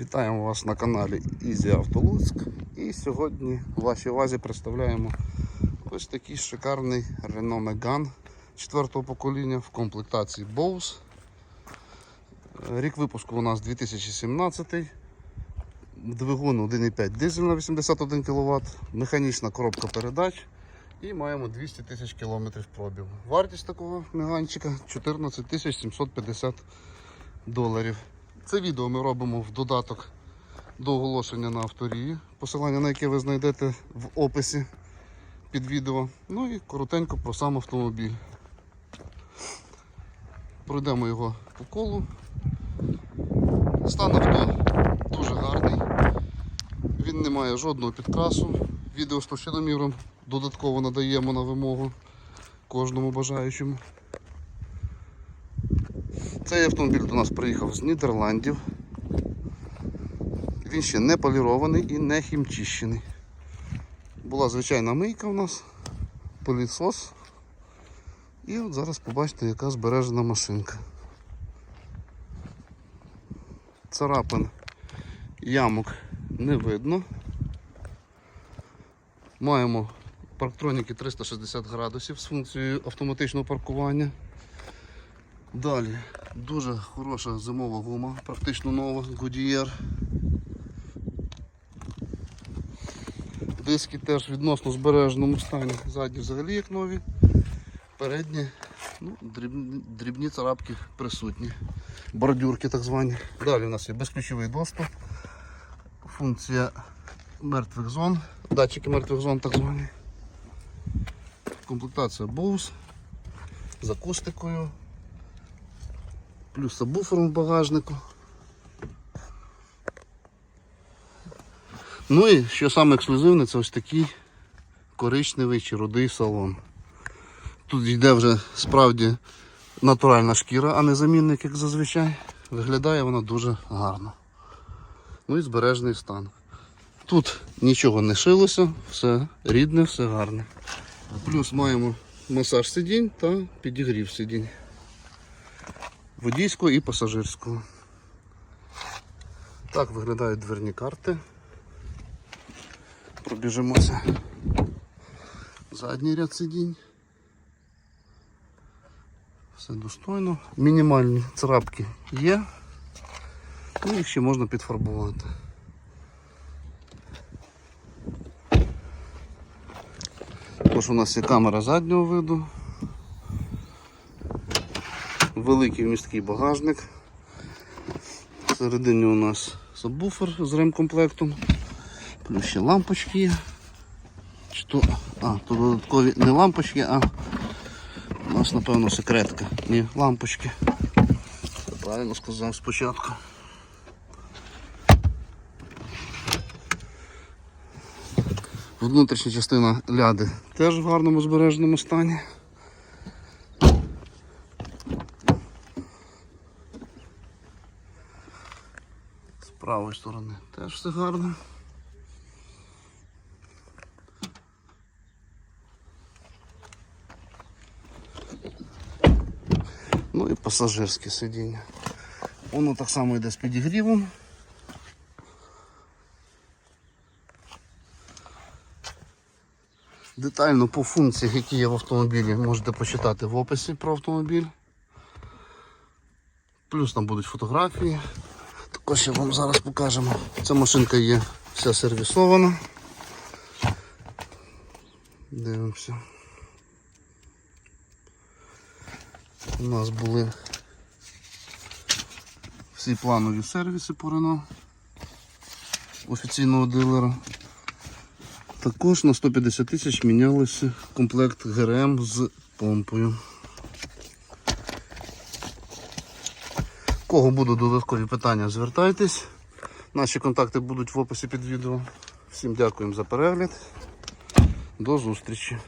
Вітаємо вас на каналі Easy Auto І сьогодні у вашій увазі представляємо ось такий шикарний Renault Megane 4 покоління в комплектації Bose. Рік випуску у нас 2017. Двигун 1,5 дизель на 81 кВт, механічна коробка передач і маємо 200 тисяч кілометрів пробігу. Вартість такого меганчика 14 750 доларів. Це відео ми робимо в додаток до оголошення на авторії, посилання на яке ви знайдете в описі під відео. Ну і коротенько про сам автомобіль. Пройдемо його по колу. Стан авто дуже гарний. Він не має жодного підкрасу. Відео з товщиноміром додатково надаємо на вимогу кожному бажаючому. Цей автомобіль до нас приїхав з Нідерландів. Він ще не полірований і не хімчищений. Була звичайна мийка у нас, пилісос. І от зараз побачите, яка збережена машинка. Царапин ямок не видно. Маємо парктроніки 360 градусів з функцією автоматичного паркування. Далі дуже хороша зимова гума, практично нова, Goodyear. Диски теж відносно збереженому стані. Задні взагалі як нові. Передні ну, дрібні, дрібні царапки присутні. Бордюрки так звані. Далі у нас є безключовий доступ. Функція мертвих зон, датчики мертвих зон так звані. Комплектація Bose з акустикою, плюс сабвуфером в багажнику. Ну і що саме ексклюзивне, це ось такий коричневий чи рудий салон. Тут йде вже справді натуральна шкіра, а не замінник, як зазвичай. Виглядає вона дуже гарно. Ну і збережений стан. Тут нічого не шилося, все рідне, все гарне. Плюс маємо масаж сидінь та підігрів сидінь. Водійського і пасажирського. Так виглядають дверні карти. Пробіжимося. Задній ряд сидінь. Все достойно. Мінімальні царапки є. Ну, їх ще можна підфарбувати. Також у нас є камера заднього виду. Великий місткий багажник. Всередині у нас сабвуфер з ремкомплектом. Плюс ще лампочки. Чи то, а, то додаткові не лампочки, а у нас напевно секретка. Ні, лампочки. Це правильно сказав спочатку. Внутрішня частина ляди теж в гарному збереженому стані. Правої сторони теж все гарно. Ну і пасажирське сидіння. Воно так само йде з підігрівом. Детально по функціях, які є в автомобілі, можете почитати в описі про автомобіль. Плюс там будуть фотографії. Також я вам зараз покажемо. Ця машинка є вся сервісована. Дивимося. У нас були всі планові сервіси по Renault офіційного дилера. Також на 150 тисяч мінялися комплект ГРМ з помпою. Кого будуть додаткові питання, звертайтесь. Наші контакти будуть в описі під відео. Всім дякуємо за перегляд. До зустрічі.